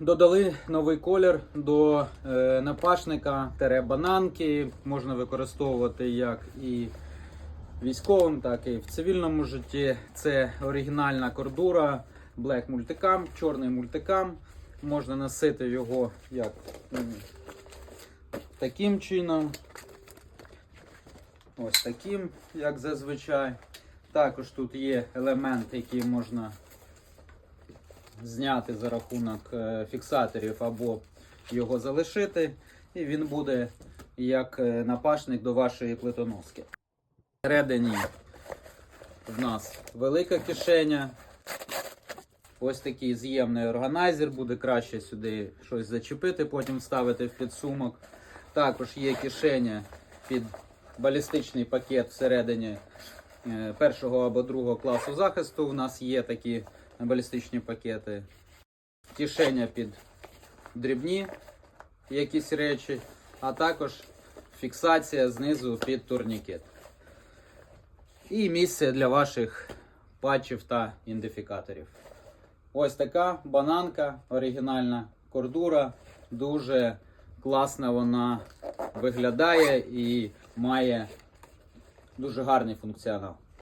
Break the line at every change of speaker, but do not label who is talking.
додали новий колір до е, напашника бананки. Можна використовувати як і військовим, так і в цивільному житті. Це оригінальна кордура Black Multicam, чорний мультикам. Можна носити його як таким чином. Ось таким, як зазвичай. Також тут є елемент, який можна зняти за рахунок е, фіксаторів або його залишити, і він буде як е, напашник до вашої плитоноски. Всередині в нас велика кишеня. Ось такий з'ємний органайзер, буде краще сюди щось зачепити, потім вставити в підсумок. Також є кишеня під балістичний пакет всередині першого або другого класу захисту. У нас є такі балістичні пакети. Кишеня під дрібні якісь речі, а також фіксація знизу під турнікет. І місце для ваших патчів та ідентифікаторів. Ось така бананка, оригінальна кордура. Дуже класно вона виглядає і має дуже гарний функціонал.